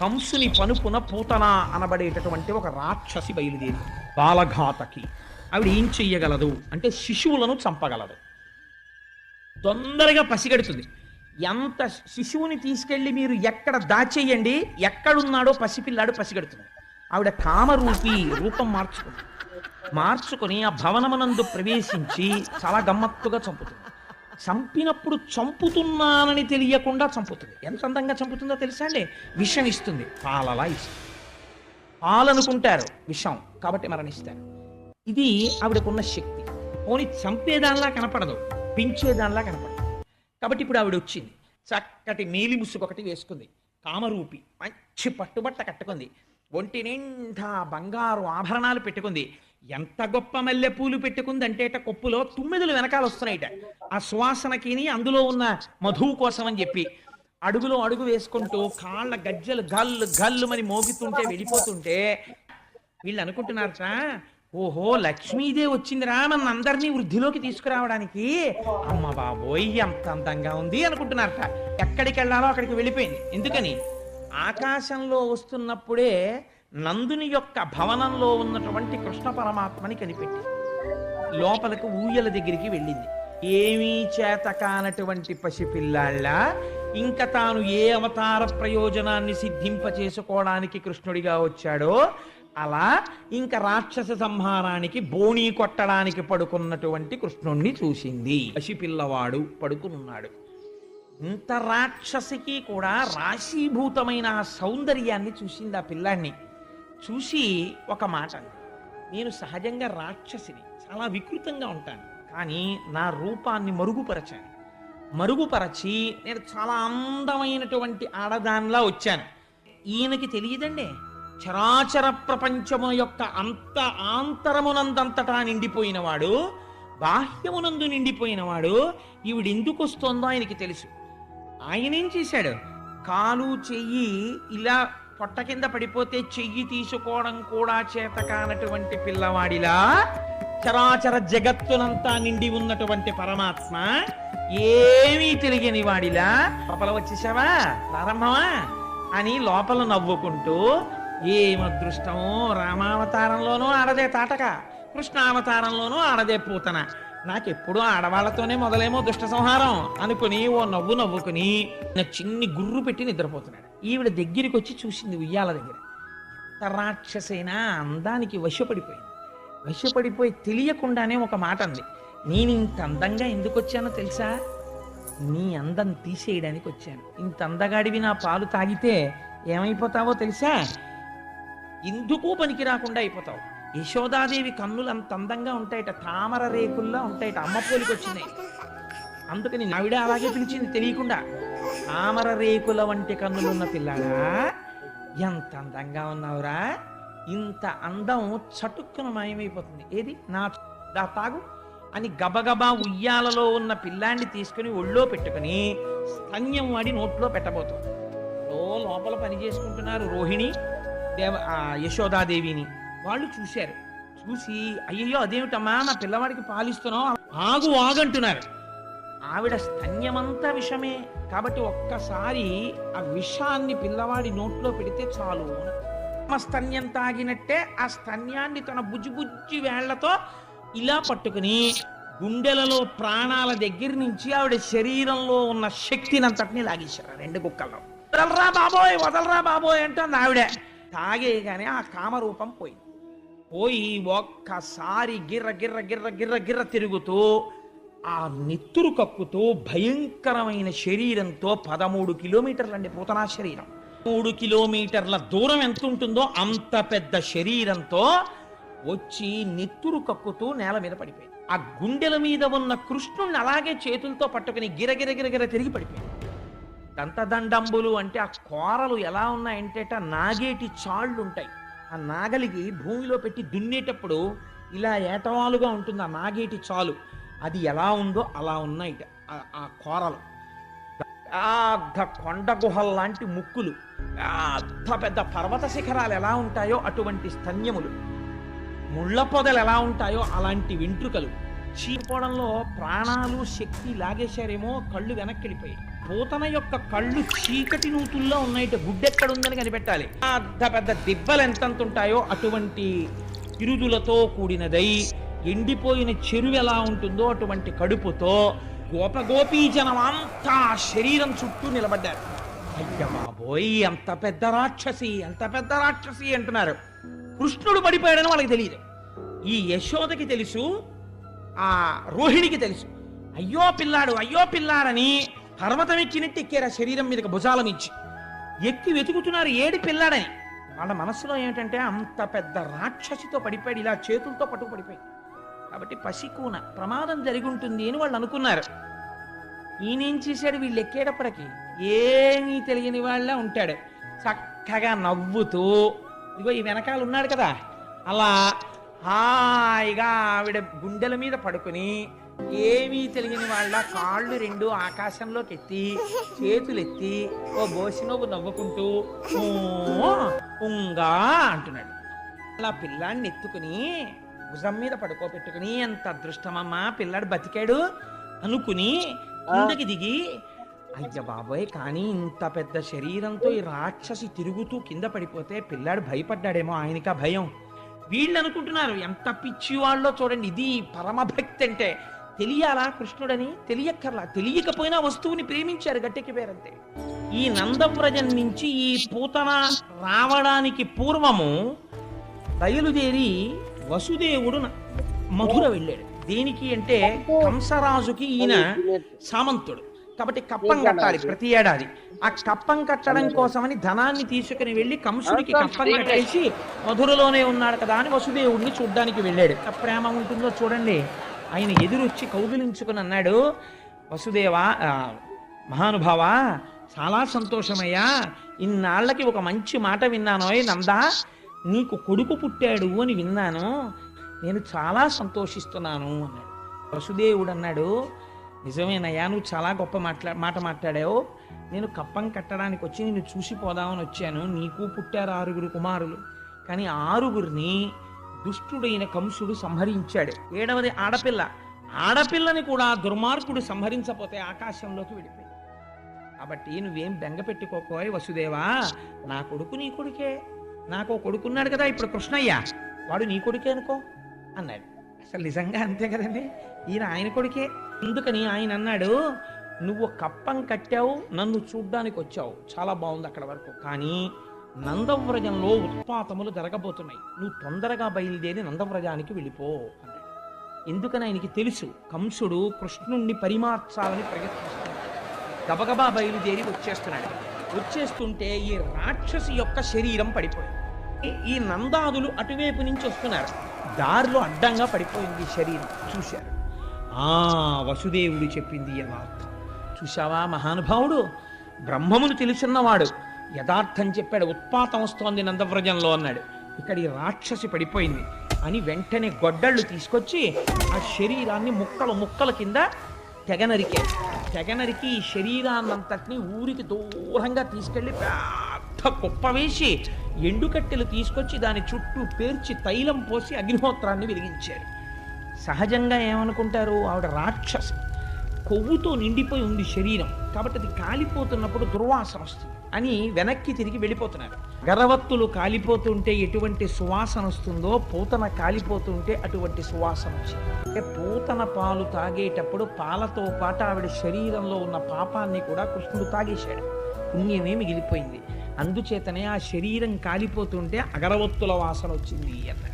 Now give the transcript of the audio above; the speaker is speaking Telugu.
కంసుని పనుపున పూతన అనబడేటటువంటి ఒక రాక్షసి బయలుదేరి బాలఘాతకి. ఆవిడ ఏం చెయ్యగలదు? అంటే శిశువులను చంపగలదు. తొందరగా పసిగడుతుంది. ఎంత శిశువుని తీసుకెళ్ళి మీరు ఎక్కడ దాచేయండి? ఎక్కడున్నాడో పసిపిల్లాడు పసిగడుతుంది ఆవిడ కామరూపి రూపం మార్చుకుంది. మార్చుకొని ఆ భవనమునందు ప్రవేశించి చాలా గమ్మత్తుగా చంపుతుంది. చంపినప్పుడు చంపుతున్నానని తెలియకుండా చంపుతుంది. ఎంత అందంగా చంపుతుందో తెలుసా అండి? విషం ఇస్తుంది. పాలలా ఇస్తుంది. పాలనుకుంటారు విషం కాబట్టి మరణిస్తారు. ఇది ఆవిడకున్న శక్తి. పోని చంపేదానిలా కనపడదు పెంచేదానిలా కనపడదు. కాబట్టి ఇప్పుడు ఆవిడ వచ్చింది. చక్కటి నీలి ముసుగు ఒకటి వేసుకుంది. కామరూపి మంచి పట్టుబట్ట కట్టుకుంది. ఒంటి నిండా బంగారు ఆభరణాలు పెట్టుకుంది. ఎంత గొప్ప మల్లెపూలు పెట్టుకుంది అంటేట కొప్పులో తుమ్మెదలు వెనకాల వస్తున్నాయిట ఆ సువాసనకిని అందులో ఉన్న మధువు కోసం అని చెప్పి అడుగులో అడుగు వేసుకుంటూ కాళ్ళ గజ్జలు గల్లు గల్లు గల్లుమని మోగుతుంటే వెళ్ళిపోతుంటే వీళ్ళు అనుకుంటున్నారట ఓహో లక్ష్మీదేవి వచ్చిందిరా మన అందరినీ వృద్ధిలోకి తీసుకురావడానికి. అమ్మ బాబోయ్ ఎంత అందంగా ఉంది అనుకుంటున్నారట. ఎక్కడికి వెళ్ళాలో అక్కడికి వెళ్ళిపోయింది. ఎందుకని? ఆకాశంలో వస్తున్నప్పుడే నందుని యొక్క భవనంలో ఉన్నటువంటి కృష్ణ పరమాత్మని కనిపెట్టి లోపలకు ఊయల దగ్గరికి వెళ్ళింది. ఏమీ చేత కానటువంటి పసిపిల్లాళ్ళ ఇంకా తాను ఏ అవతార ప్రయోజనాన్ని సిద్ధింప చేసుకోవడానికి కృష్ణుడిగా వచ్చాడో అలా ఇంకా రాక్షస సంహారానికి బోణీ కొట్టడానికి పడుకున్నటువంటి కృష్ణుణ్ణి చూసింది. పసిపిల్లవాడు పడుకునున్నాడు. ఇంత రాక్షసికి కూడా రాశీభూతమైన ఆ సౌందర్యాన్ని చూసింది ఆ పిల్లాన్ని చూసి ఒక మాట నేను సహజంగా రాక్షసిని చాలా వికృతంగా ఉంటాను కానీ నా రూపాన్ని మరుగుపరచాను. మరుగుపరచి నేను చాలా అందమైనటువంటి ఆడదానిలా వచ్చాను. ఈయనకి తెలియదండి చరాచర ప్రపంచము యొక్క అంత ఆంతరమునందంతటా నిండిపోయినవాడు బాహ్యమునందు నిండిపోయినవాడు ఈవిడెందుకు వస్తోందో ఆయనకి తెలుసు. ఆయనేం చేశాడు? కాలు చెయ్యి ఇలా పొట్ట కింద పడిపోతే చెయ్యి తీసుకోవడం కూడా చేత కానటువంటి పిల్లవాడిలా? చరాచర జగత్తునంతా నిండి ఉన్నటువంటి పరమాత్మ ఏమీ తెలియని వాడిలా? లోపల వచ్చేసావా? ప్రారంభమా? అని లోపల నవ్వుకుంటూ ఏం అదృష్టమో రామావతారంలోనూ ఆడదే తాటక కృష్ణావతారంలోనూ ఆడదే పూతన. నాకెప్పుడు ఆడవాళ్ళతోనే మొదలేమో దుష్ట సంహారం అనుకుని ఓ నవ్వు నవ్వుకుని నా చిన్ని గుర్రు పెట్టి నిద్రపోతున్నాడు. ఈవిడ దగ్గరికి వచ్చి చూసింది ఉయ్యాల దగ్గర. ఎంత రాక్షసైనా అందానికి వశపడిపోయింది. వశపడిపోయి తెలియకుండానే ఒక మాట అంది. నేను ఇంత అందంగా ఎందుకు వచ్చానో తెలుసా? నీ అందం తీసేయడానికి వచ్చాను ఇంత అందగాడివి నా పాలు తాగితే ఏమైపోతావో తెలుసా? ఎందుకు పనికి రాకుండా అయిపోతావు. యశోదాదేవి కన్నులు అంత అందంగా ఉంటాయట తామర రేకుల్లా ఉంటాయట అమ్మ పోలికి వచ్చినాయి అందుకని నావిడ అలాగే పిలిచింది తెలియకుండా తామర రేకుల వంటి కన్నులున్న పిల్లాడా ఎంత అందంగా ఉన్నావురా ఇంత అందం చటుక్కున మాయమైపోతుంది. ఏది? నా దా తాగు అని గబగబా ఉయ్యాలలో ఉన్న పిల్లాన్ని తీసుకుని ఒళ్ళో పెట్టుకుని స్తన్యం వాడి నోట్లో పెట్టబోతుంది. లోపల పని చేసుకుంటున్నారు రోహిణి దేవ యశోదాదేవిని. వాళ్ళు చూశారు. చూసి అయ్యయ్యో అదేమిటమ్మా నా పిల్లవాడికి పాలిస్తున్నావు? ఆగు ఆగంటున్నారు. ఆవిడ స్తన్యమంతా విషమే. కాబట్టి ఒక్కసారి ఆ విషాన్ని పిల్లవాడి నోట్లో పెడితే చాలు. స్తన్యం తాగినట్టే ఆ స్తన్యాన్ని తన బుజ్జి బుజ్జి వేళ్ళతో ఇలా పట్టుకుని గుండెలలో ప్రాణాల దగ్గర నుంచి ఆవిడ శరీరంలో ఉన్న శక్తినంతటిని లాగేశారు ఆ రెండు కుక్కల్లో. వదలరా బాబోయ్ వదలరా బాబోయ్ అంటుంది ఆవిడ. తాగేయగానే ఆ కామరూపం పోయింది. పోయి ఒక్కసారి గిర్ర గిర్ర గిర్ర గిర్ర గిర్ర తిరుగుతూ ఆ నెత్తురు కక్కుతూ భయంకరమైన శరీరంతో పదమూడు కిలోమీటర్లండి పూతనా శరీరం. మూడు కిలోమీటర్ల దూరం ఎంత ఉంటుందో అంత పెద్ద శరీరంతో వచ్చి నెత్తురు కక్కుతూ నేల మీద పడిపోయింది. ఆ గుండెల మీద ఉన్న కృష్ణుణ్ణి అలాగే చేతులతో పట్టుకుని గిరగిరగిరగిర తిరిగి పడిపోయింది. దంతదండంబులు అంటే ఆ కోరలు ఎలా ఉన్నాయంటే నాగేటి చాళ్ళు ఉంటాయి ఆ నాగలికి భూమిలో పెట్టి దున్నేటప్పుడు ఇలా ఏటవాలుగా ఉంటుంది ఆ నాగేటి చాలు. అది ఎలా ఉందో అలా ఉన్నాయి ఆ- కోరలు. పెద్ద కొండ గుహల లాంటి ముక్కులు. పెద్ద పెద్ద పర్వత శిఖరాలు ఎలా ఉంటాయో అటువంటి స్తన్యములు. ముళ్ళ పొదలు ఎలా ఉంటాయో అలాంటి వెంట్రుకలు. చీపోవడంలో ప్రాణాలు శక్తి లాగేశారేమో కళ్ళు వెనక్కి వెళ్ళిపోయాయి. పూతన యొక్క కళ్ళు చీకటి నూతుల్లో ఉన్నాయిట. గుడ్డెక్కడుందని కనిపెట్టాలి. పెద్ద పెద్ద దిబ్బలు ఎంతంత ఉంటాయో అటువంటి ఇరుదులతో కూడినదై ఎండిపోయిన చెరువు ఎలా ఉంటుందో అటువంటి కడుపుతో గోపగోపీ జనం అంతా శరీరం చుట్టూ నిలబడ్డారు. అయ్య బాబోయ్ అంత పెద్ద రాక్షసి అంత పెద్ద రాక్షసి అంటున్నారు. కృష్ణుడు పడిపోయాడని వాళ్ళకి తెలియదు. ఈ యశోదకి తెలుసు ఆ రోహిణికి తెలుసు. అయ్యో పిల్లాడు అయ్యో పిల్లాడని పర్వతం ఎక్కినట్టు ఎక్కారు ఆ శరీరం మీదకి భుజాల మించి ఎక్కి వెతుకుతున్నారు ఏడి పిల్లాడని. వాళ్ళ మనసులో ఏమిటంటే అంత పెద్ద రాక్షసితో పడిపోయాడు ఇలా చేతులతో పట్టుకు పడిపోయాడు. కాబట్టి పసికూన ప్రమాదం జరిగి ఉంటుంది అని వాళ్ళు అనుకున్నారు. ఈయనేం చేశాడు? వీళ్ళు ఎక్కేటప్పటికి ఏమీ తెలియని వాళ్ళ ఉంటాడు. చక్కగా నవ్వుతూ ఇదిగో ఈ వెనకాల ఉన్నాడు కదా. అలా హాయిగా ఆవిడ గుండెల మీద పడుకుని ఏమీ తెలియని వాళ్ళ కాళ్ళు రెండు ఆకాశంలోకి ఎత్తి చేతులు ఎత్తి ఓ బోసినోబు నవ్వుకుంటూ "ఊ, ఉంగా అంటున్నాడు. అలా పిల్లాడిని ఎత్తుకుని భుజం మీద పడుకోబెట్టుకుని ఎంత అదృష్టమమ్మా పిల్లాడు బతికాడు అనుకుని కిందకి దిగి అయ్య బాబోయ్ కానీ ఇంత పెద్ద శరీరంతో ఈ రాక్షసి తిరుగుతూ కింద పడిపోతే పిల్లాడు భయపడ్డాడేమో ఆయనకా భయం. వీళ్ళు అనుకుంటున్నారు ఎంత పిచ్చి వాళ్ళో చూడండి ఇది పరమభక్తి అంటే తెలియాలా కృష్ణుడని? తెలియక్కర్లా. తెలియకపోయినా వస్తువుని ప్రేమించారు గట్టెక్కిపోయారంతే ఈ నందవ్రజం నుంచి ఈ పూతన రావడానికి పూర్వము బయలుదేరి వసుదేవుడు మధుర వెళ్ళాడు. దేనికి అంటే కంసరాజుకి ఈయన సామంతుడు. కాబట్టి కప్పం కట్టాలి ప్రతి ఏడాది. ఆ కప్పం కట్టడం కోసమని ధనాన్ని తీసుకుని వెళ్ళి కంసుడికి కప్పం కట్టేసి మధురలోనే ఉన్నాడు కదా అని వసుదేవుడిని చూడ్డానికి వెళ్ళాడు. ప్రేమ ఉంటుందో చూడండి. ఆయన ఎదురొచ్చి కౌగిలించుకుని అన్నాడు వసుదేవా మహానుభావ మహానుభావా చాలా సంతోషమయ్యా. ఇన్నాళ్ళకి ఒక మంచి మాట విన్నానోయ్ నందా నీకు కొడుకు పుట్టాడు అని విన్నాను. నేను చాలా సంతోషిస్తున్నాను అన్నాడు. వసుదేవుడు అన్నాడు నిజమేనయ్యా నువ్వు చాలా గొప్ప మాట్లా మాట మాట్లాడావు. నేను కప్పం కట్టడానికి వచ్చి నిన్ను చూసిపోదామని వచ్చాను. నీకు పుట్టారు ఆరుగురు కుమారులు. కానీ ఆరుగురిని దుష్టుడైన కంసుడు సంహరించాడు. ఏడవది ఆడపిల్ల. ఆడపిల్లని కూడా దుర్మార్గుడు సంహరించపోతే ఆకాశంలోకి వెళ్ళిపోయింది కాబట్టి నువ్వేం బెంగ పెట్టుకోకోయ్ వసుదేవా. నా కొడుకు నీ కొడుకే. నాకు ఓ కొడుకున్నాడు కదా ఇప్పుడు కృష్ణయ్య. వాడు నీ కొడుకే అనుకో అన్నాడు. అసలు నిజంగా అంతే కదండి? ఈయన ఆయన కొడుకే. అందుకని ఆయన అన్నాడు నువ్వు కప్పం కట్టావు నన్ను చూడ్డానికి వచ్చావు చాలా బాగుంది అక్కడ వరకు. కానీ నందవ్రజంలో ఉత్పాతములు జరగబోతున్నాయి. నువ్వు తొందరగా బయలుదేరి నందవ్రజానికి వెళ్ళిపో అన్నాడు. ఎందుకని ఆయనకి తెలుసు కంసుడు కృష్ణుణ్ణి పరిమార్చాలని ప్రయత్నిస్తున్నాడు. గబగబా బయలుదేరి వచ్చేస్తున్నాడు. వచ్చేస్తుంటే ఈ రాక్షసి యొక్క శరీరం పడిపోయింది. ఈ- నందాదులు అటువైపు నుంచి వస్తున్నారు. దారిలో అడ్డంగా పడిపోయింది ఈ శరీరం. చూశారు? ఆ వసుదేవుడు చెప్పింది యథార్థం చూశావా మహానుభావుడు? బ్రహ్మమును తెలుసున్నవాడు. యథార్థం చెప్పాడు ఉత్పాతం వస్తోంది నందవ్రజంలో అన్నాడు. ఇక్కడ ఈ రాక్షసి పడిపోయింది. అని వెంటనే గొడ్డళ్ళు తీసుకొచ్చి ఆ శరీరాన్ని ముక్కలు ముక్కల కింద తెగ తెగనరికి ఈ శరీరాన్నంతటిని ఊరికి దూరంగా తీసుకెళ్ళి పెద్ద కుప్ప వేసి ఎండుకట్టెలు తీసుకొచ్చి దాని చుట్టూ పేర్చి తైలం పోసి అగ్నిహోత్రాన్ని వెలిగించారు. సహజంగా ఏమనుకుంటారు? ఆవిడ రాక్షసి. కొవ్వుతో నిండిపోయి ఉంది శరీరం. కాబట్టి అది కాలిపోతున్నప్పుడు దుర్వాసన వస్తుంది. అని వెనక్కి తిరిగి వెళ్ళిపోతున్నారు. గరవత్తులు కాలిపోతుంటే ఎటువంటి సువాసన వస్తుందో పూతన కాలిపోతుంటే అటువంటి సువాసన వచ్చింది. అంటే పూతన పాలు తాగేటప్పుడు పాలతో పాటు ఆవిడ శరీరంలో ఉన్న పాపాన్ని కూడా కృష్ణుడు తాగేశాడు. పుణ్యమే మిగిలిపోయింది. అందుచేతనే ఆ శరీరం కాలిపోతుంటే అగరవత్తుల వాసన వచ్చింది అన్నారు